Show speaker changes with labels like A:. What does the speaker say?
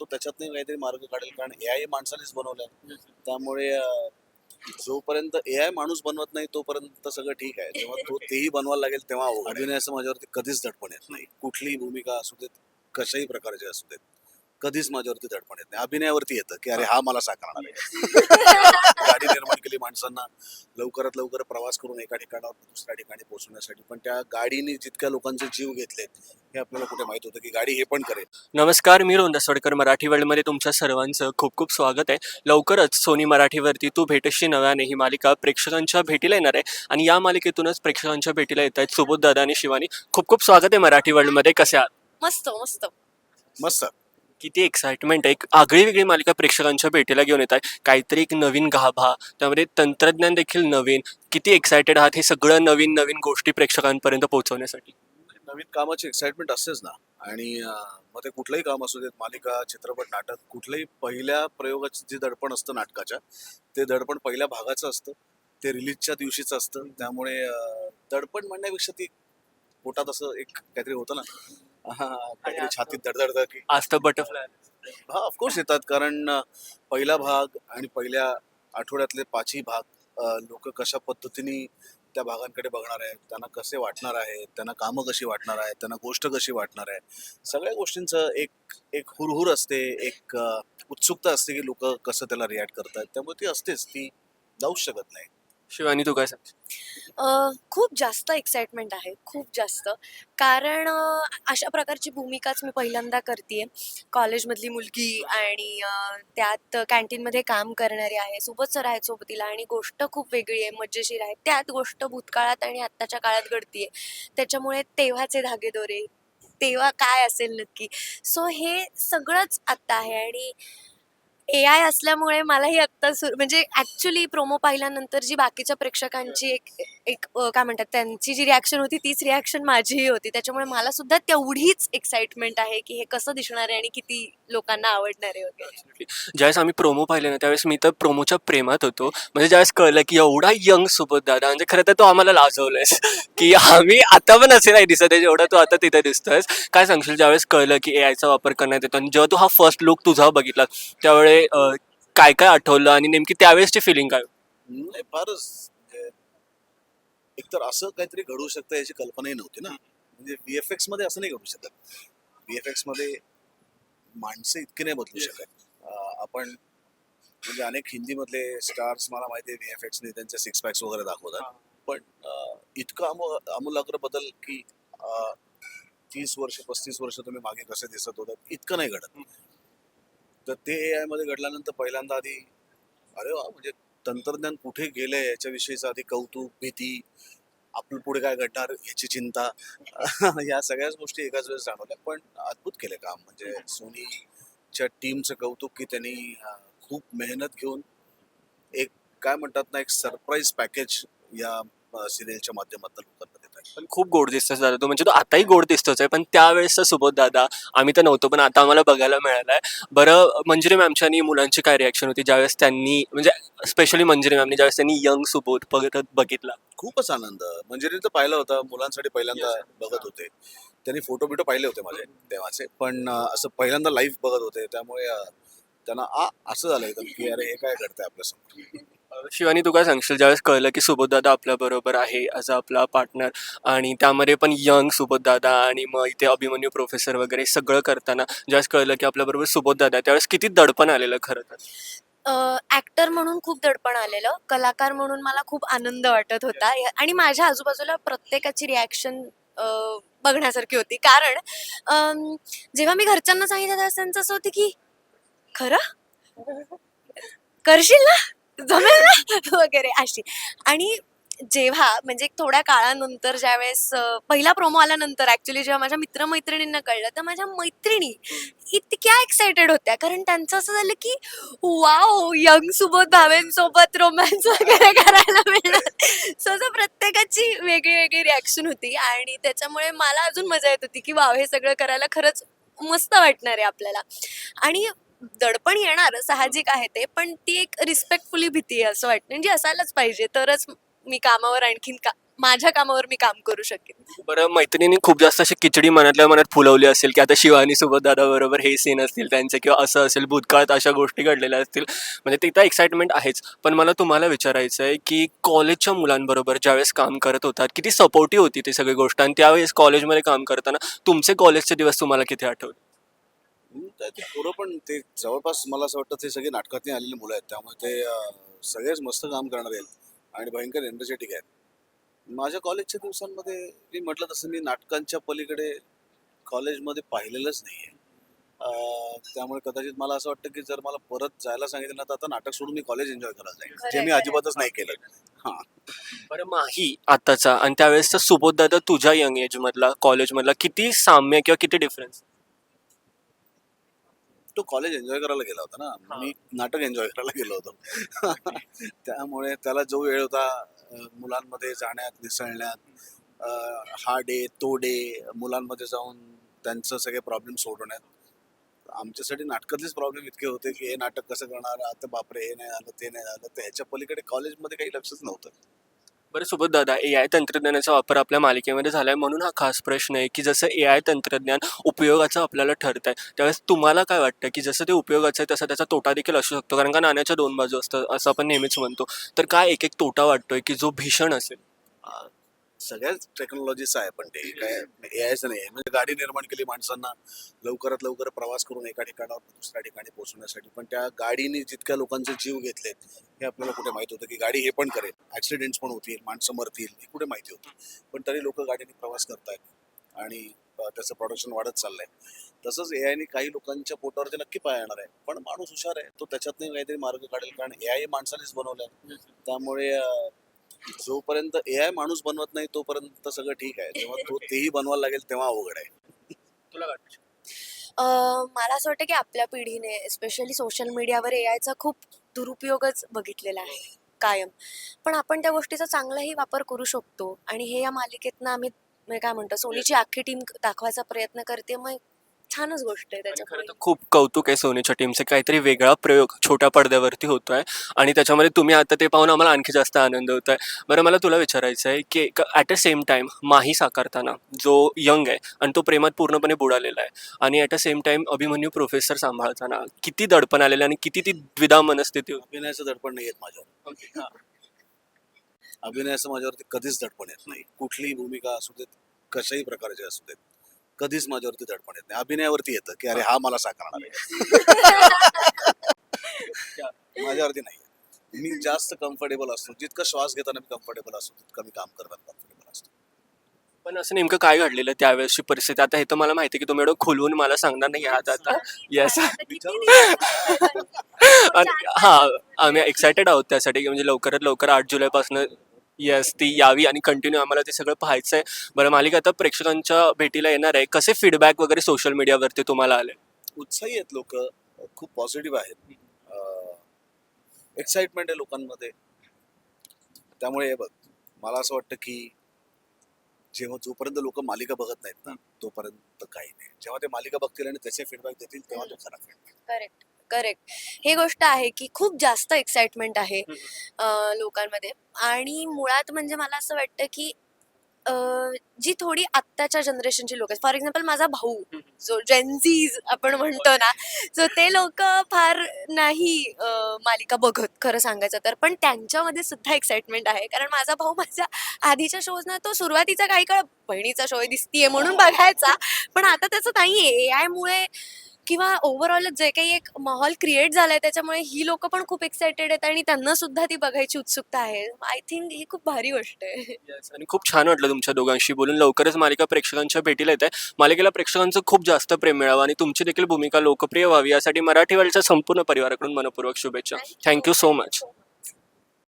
A: तो त्याच्यातनं काहीतरी मार्ग काढेल कारण ए आय माणसानेच बनवलाय. त्यामुळे जोपर्यंत ए आय माणूस बनवत नाही तोपर्यंत सगळं ठीक आहे. जेव्हा तो तेही बनवायला लागेल तेव्हा. अभिनयाचं माझ्यावरती कधीच दडपण येत नाही. कुठलीही भूमिका असू देत कशाही प्रकारची असू देत कधीच माझ्यावरती दडपण येत नाही. अभिनयावरती येतं की अरे हा. मला साकारणार आहे. गाडी निर्माण केली माणसांना. लवकरात लवकर प्रवास करून एका ठिकाणावर दुसऱ्या ठिकाणी पोहोचण्यासाठी. पण त्या गाडीने जितक्या लोकांचे जीव घेतलेत हे आपल्याला कुठे माहीत होतं की गाडी हे पण करेल.
B: नमस्कार मी रोहन दसवडकर मराठी वर्ल्डमध्ये तुमच्या सर्वांचं खूप खूप स्वागत आहे. लवकरच सोनी मराठीवरती तू भेटशी नव्याने ही मालिका प्रेक्षकांच्या भेटीला येणार आहे. आणि या मालिकेतूनच प्रेक्षकांच्या भेटीला येत आहेत सुबोध दादा आणि शिवानी. खूप खूप स्वागत आहे मराठी वर्ल्डमध्ये. कसे आहात?
C: मस्त मस्त.
A: मस्त.
B: किती एक्साइटमेंट आहे. एक आगळी वेगळी मालिका प्रेक्षकांच्या भेटीला घेऊन येत आहे. काहीतरी एक नवीन गाभा त्यामध्ये तंत्रज्ञान देखील नवीन किती एक्सायटेड आहात हे सगळं नवीन नवीन गोष्टी प्रेक्षकांपर्यंत पोहोचवण्यासाठी.
A: नवीन कामाची एक्साइटमेंट असतेच ना. आणि मग ते कुठलंही काम असू देत मालिका चित्रपट नाटक कुठलंही पहिल्या प्रयोगाचं जे दडपण असतं नाटकाच्या ते दडपण पहिल्या भागाचं असतं. ते रिलीजच्या दिवशीचं असतं. त्यामुळे दडपण म्हणण्यापेक्षा ती पोटात असं एक काहीतरी होतं ना. काहीतरी छातीत धडधडतं की.
B: आज तर बटरफ्लाय
A: हा ऑफकोर्स येतात कारण अ, पहिला भाग आणि पहिल्या आठवड्यातले पाचही भाग लोक कशा पद्धतीने त्या भागांकडे बघणार आहेत त्यांना कसे वाटणार आहे त्यांना कामं कशी वाटणार आहेत त्यांना गोष्ट कशी वाटणार आहे सगळ्या गोष्टींचं एक एक हुरहुर असते एक अ, उत्सुकता असते की लोक कसं त्याला रिॲक्ट करतात त्यामुळे ती असतेच ती जाऊच शकत नाही
B: शिवानी तू काय सांग
C: खूप जास्त एक्साइटमेंट आहे. खूप जास्त. कारण अशा प्रकारची भूमिकाच मी पहिल्यांदा करते कॉलेजमधली मुलगी आणि अं, त्यात कॅन्टीनमध्ये काम करणारी आहे. सोबत सर आहेत सोबतीला आणि गोष्ट खूप वेगळी आहे. मजेशीर आहे. त्यात गोष्ट भूतकाळात आणि आत्ताच्या काळात घडतीये. त्याच्यामुळे तेव्हाचे धागेदोरे तेव्हा काय असेल नक्की? सो हे सगळंच आत्ता आहे आणि ए आय असल्यामुळे मलाही आत्ता सुरू म्हणजे ॲक्च्युली प्रोमो पाहिल्यानंतर जी बाकीच्या प्रेक्षकांची एक एक अ, काय म्हणतात त्यांची जी रिॲक्शन होती तीच रिॲक्शन माझीही होती. त्याच्यामुळे मला सुद्धा तेवढीच एक्साइटमेंट आहे की हे कसं दिसणार आहे आणि किती लोकांना आवडणार आहे वगैरे.
B: ज्यावेळेस आम्ही प्रोमो पाहिले ना त्यावेळेस मी तर प्रोमोच्या प्रेमात होतो. म्हणजे ज्यावेळेस कळलं की एवढा यंग सुबोध दादा म्हणजे खरं तर तो आम्हाला लाजवलंयस की आम्ही आता पण असे नाही दिसत आहे जेवढा तू आता तिथे दिसतोयस. काय सांगशील ज्यावेळेस कळलं की ए आयचा वापर करण्यात येतो आणि जेव्हा तू हा फर्स्ट लुक तुझा बघितला अं, काय काय आठवलं आणि नेमकी त्यावेळेसची फिलिंग काय?
A: नाही फारच म्हणजे एकतर असं काहीतरी घडू शकतं याची कल्पनाही नव्हती ना. म्हणजे व्हीएफएक्समध्ये असं नाही घडू शकत. व्हीएफएक्समध्ये माणसं इतकी नाही बदलू शकत. अं, आपण म्हणजे अनेक हिंदी मधले स्टार्स मला माहिती आहे व्हीएफएक्स ने त्यांचे सिक्स पॅक्स वगैरे दाखवतात. पण अं, इतकं अमू अमूलाग्र बदल की अं, तीस वर्ष पस्तीस वर्ष तुम्ही मागे कसे दिसत होतात इतकं नाही घडत. तर ते ए आयमध्ये घडल्यानंतर पहिल्यांदा आधी अरे वा म्हणजे तंत्रज्ञान कुठे गेलंय याच्याविषयीचं आधी कौतुक भीती आपलं पुढे काय घडणार याची चिंता या सगळ्याच गोष्टी एकाच वेळेस जाणवल्या. पण अद्भुत केले काम म्हणजे सोनीच्या टीमचं कौतुक की त्यांनी खूप मेहनत घेऊन एक काय म्हणतात ना एक सरप्राईज पॅकेज या सिरियलच्या माध्यमातून लोकांना
B: पण खूप गोड दिसतोस दादा तू. म्हणजे तो आताही गोड दिसतोच आहे पण त्यावेळेसचा सुबोध दादा आम्ही तर नव्हतो पण आता आम्हाला बघायला मिळालाय. बरं मंजिरी मॅमच्या आणि मुलांची काय रिॲक्शन होती? ज्यावेळेस त्यांनी म्हणजे स्पेशली मंजिरी मॅमनी ज्यावेळेस त्यांनी यंग सुबोध बघत बघितला.
A: खूपच आनंद. मंजिरीने तर पाहिलं होतं मुलांसाठी पहिल्यांदा बघत होते. त्यांनी फोटो बिटो पाहिले होते माझे तेव्हाचे पण असं पहिल्यांदा लाईव्ह बघत होते त्यामुळे त्यांना आ असं झालं एकदम की अरे हे काय घडतंय आपल्यासमोर?
B: शिवानी तू काय सांगशील? ज्यावेळेस कळलं की सुबोध दादा आपल्या बरोबर आहे ॲज आपला पार्टनर आणि त्यामध्ये पण यंग सुबोध दादा आणि मग इथे अभिमन्यू प्रोफेसर वगैरे सगळं करताना ज्यावेळेस कळलं की आपल्या बरोबर सुबोध दादा आहे, त्यावेळेस किती दडपण आलेलं खरं तर?
C: ॲक्टर म्हणून खूप दडपण आलेलं. कलाकार म्हणून मला खूप आनंद वाटत होता. या- आणि माझ्या आजूबाजूला प्रत्येकाची रिॲक्शन बघण्यासारखी होती. कारण अम, जेव्हा मी घरच्यांना सांगितलं त्यावेळेस त्यांचं असं होतं की खरं? करशील ना? जमेल ना वगैरे अशी. आणि जेव्हा म्हणजे थोड्या काळानंतर ज्यावेळेस पहिला प्रोमो आल्यानंतर ऍक्च्युली जेव्हा माझ्या मित्रमैत्रिणींना कळलं तर माझ्या मैत्रिणी इतक्या एक्साइटेड होत्या. कारण त्यांचं असं झालं की वाव यंग सुबोध भावेंसोबत रोमॅन्स वगैरे करायला मिळणार. सो असं प्रत्येकाची वेगळी वेगळी रिॲक्शन होती. आणि त्याच्यामुळे मला अजून मजा येत होती की वाव हे सगळं करायला खरंच मस्त वाटणार आहे आपल्याला. आणि दडपण येणार साहजिक आहे ते पण ती एक रिस्पेक्टफुली भीती आहे असं वाटतं. म्हणजे असायलाच पाहिजे तरच मी कामावर आणखीन का माझ्या कामावर मी काम करू शकेन.
B: बरं मैत्रिणींनी खूप जास्त अशी खिचडी मनातल्या मनात फुलवली असेल की आता शिवानी सोबत दादा बरोबर हे सीन असतील त्यांचे किंवा असं असेल भूतकाळात अशा गोष्टी घडलेल्या असतील. म्हणजे तिथं एक्साइटमेंट आहेच. पण मला तुम्हाला विचारायचं आहे की कॉलेजच्या मुलांबरोबर ज्यावेळेस काम करत होतात किती सपोर्टिव्ह होती ती सगळी गोष्ट? आणि त्यावेळेस कॉलेजमध्ये काम करताना तुमचे कॉलेजचे दिवस तुम्हाला किती आठवले?
A: ते पोरं पण ते जवळपास मला असं वाटतं ते सगळे नाटकातून आलेली मुलं आहेत. त्यामुळे ते सगळेच मस्त काम करणारे आहेत आणि भयंकर एनर्जेटिक आहेत. माझ्या कॉलेजच्या दिवसांमध्ये मी म्हटलं तसं मी नाटकांच्या पलीकडे कॉलेजमध्ये पाहिलेलंच नाही आहे त्यामुळे कदाचित मला असं वाटतं की जर मला परत जायला सांगितलं ना तर आता नाटक सोडून मी कॉलेज एन्जॉय करायला जाईल जे मी अजिबातच नाही केलं. हां.
B: बरं माही आताचा आणि त्यावेळेसचा सुबोध दादा तुझ्या यंग एज मधला कॉलेज मधला किती साम्य किंवा किती डिफरन्स
A: तो कॉलेज एन्जॉय करायला गेला होता ना. मी नाटक एन्जॉय करायला गेलो होतो. त्यामुळे त्याला जो वेळ होता मुलांमध्ये जाण्यात मिसळण्यात हा डे तो डे मुलांमध्ये जाऊन त्यांचं सगळे प्रॉब्लेम सोडवण्यात. आमच्यासाठी नाटकातलेच प्रॉब्लेम इतके होते की हे नाटक कसं करणार? आता बापरे हे नाही आलं ते नाही आलं तर ह्याच्या पलीकडे कॉलेजमध्ये काही लक्षच नव्हतं.
B: बरं दादा. ए आय तंत्रज्ञानाचा वापर आपल्या मालिकेमध्ये झाला आहे म्हणून हा खास प्रश्न आहे की जसं ए आय तंत्रज्ञान उपयोगाचं आपल्याला ठरत आहे त्यावेळेस तुम्हाला काय वाटतं की जसं ते उपयोगाचं आहे तसा त्याचा तोटा देखील असू शकतो? कारण का नाण्याच्या दोन बाजू असतात असं आपण नेहमीच म्हणतो. तर काय एक एक तोटा वाटतोय की जो भीषण असेल?
A: सगळ्याच टेक्नॉलॉजीचं आहे पण ते काय ए आयचं नाही आहे म्हणजे गाडी निर्माण केली माणसांना लवकरात लवकर प्रवास करून एका ठिकाणावर दुसऱ्या ठिकाणी पोहोचण्यासाठी पण त्या गाडीने जितक्या लोकांचे जीव घेतलेत हे आपल्याला कुठे माहीत होतं की गाडी हे पण करेल. ऍक्सिडेंट्स पण होतील माणसं मरतील हे कुठे माहिती होतं? पण तरी लोक गाडीने प्रवास करतायत. आणि त्याचं प्रोडक्शन वाढत चाललंय. तसंच ए आयने काही लोकांच्या पोटावरती नक्की पाय येणार आहे. पण माणूस हुशार आहे. तो त्याच्यातनं काहीतरी मार्ग काढेल. कारण ए आय माणसानेच बनवलंय. त्यामुळे जोपर्यंत ए आय माणूस बनवत नाही तोपर्यंत सगळं ठीक आहे. जेव्हा तो तेही बनवायला लागेल तेव्हा अवघड आहे.
B: तुला वाटतं?
C: अं, मला असं वाटतं की आपल्या पिढीने स्पेशली सोशल मीडियावर ए आयचा खूप दुरुपयोगच बघितलेला आहे. कायम. पण आपण त्या गोष्टीचा चांगलाही वापर करू शकतो. आणि हे या मालिकेतनं आम्ही म्हणजे काय म्हणतो सोनीची अख्खी टीम दाखवायचा प्रयत्न करते. मग छानच गोष्ट आहे
B: आणि खरं तर खूप कौतुक आहे सोनीच्या टीमचे काहीतरी वेगळा प्रयोग छोट्या पडद्यावरती होतोय. आणि त्याच्यामध्ये तुम्ही आता ते पाहून आम्हाला आणखी जास्त आनंद होत आहे बरं मला तुला विचारायचं आहे की at a same time Mahi साकारताना जो यंग आहे आणि तो प्रेमात पूर्णपणे बुडालेला आहे. आणि at a same time Abhimanyu professor सांभाळताना किती दडपण आलेलं आणि किती ती द्विधा मनस्थिती होती?
A: अभिनयाचं दडपण नाही येत माझ्यावर. अभिनयाचं माझ्यावरती कधीच दडपण येत नाही. कुठलीही भूमिका असू देत कशाही प्रकारची असू देत कधीच माझ्यावरती दडपण येत नाही. अभिनयावरती येतं की अरे हा मला साकारणार आहे माझ्यावरती नाही मी जास्त कम्फर्टेबल असतो. जितका श्वास घेताना मी कम्फर्टेबल असतो तितकं मी काम करताना कम्फर्टेबल असतो.
B: पण असं नेमकं काय घडलेलं त्यावेळेसची परिस्थिती? आता हे तर मला माहिती आहे की तुम्ही एवढं खोलवून मला सांगणार नाही आहात आता. येस हा आम्ही एक्सायटेड आहोत त्यासाठी. की म्हणजे लवकरात लवकर आठ जुलैपासून येस ती यावी आणि कंटिन्यू आम्हाला ते सगळं पाहायचं आहे बरं मालिका आता प्रेक्षकांच्या भेटीला येणार आहे. कसे फीडबॅक वगैरे सोशल मीडियावरती तुम्हाला आले?
A: उत्साही आहेत लोक. खूप पॉझिटिव्ह आहेत. एक्साइटमेंट आहे लोकांमध्ये. त्यामुळे हे बघ मला असं वाटतं की जेव्हा जोपर्यंत लोक मालिका बघत नाहीत ना तोपर्यंत काही नाही. जेव्हा ते मालिका बघतील आणि त्याचे फीडबॅक देतील तेव्हा तो खरा feedback.
C: करेक्ट हे गोष्ट आहे की खूप जास्त एक्साइटमेंट आहे अं, लोकांमध्ये. आणि मुळात म्हणजे मला असं वाटतं की अं, जी थोडी आत्ताच्या जनरेशनची लोक आहेत. फॉर एक्झाम्पल माझा भाऊ जो जेन्झीज आपण म्हणतो ना सो ते लोक फार नाही अं, मालिका बघत खरं सांगायचं तर. पण त्यांच्यामध्ये सुद्धा एक्साइटमेंट आहे. कारण माझा भाऊ माझ्या आधीच्या शोज ना तो सुरुवातीचा काही काळ बहिणीचा शो दिसतीये म्हणून बघायचा. पण आता त्याचं नाहीये. ए आय मुळे किंवा ओव्हरऑल जे काही एक माहोल क्रिएट झालाय त्याच्यामुळे ही लोक पण खूप एक्साइटेड आहेत आणि त्यांना सुद्धा ती बघायची उत्सुकता आहे. आय थिंक ही खूप भारी गोष्ट आहे.
B: Yes, आणि खूप छान वाटलं तुमच्या दोघांशी बोलून. लवकरच मालिका प्रेक्षकांच्या भेटीला येत आहे. मालिकेला प्रेक्षकांचं खूप जास्त प्रेम मिळावं आणि तुमची देखील भूमिका लोकप्रिय व्हावी यासाठी मराठी वर्ल्डच्या संपूर्ण परिवाराकडून मनपूर्वक शुभेच्छा. Thank you so much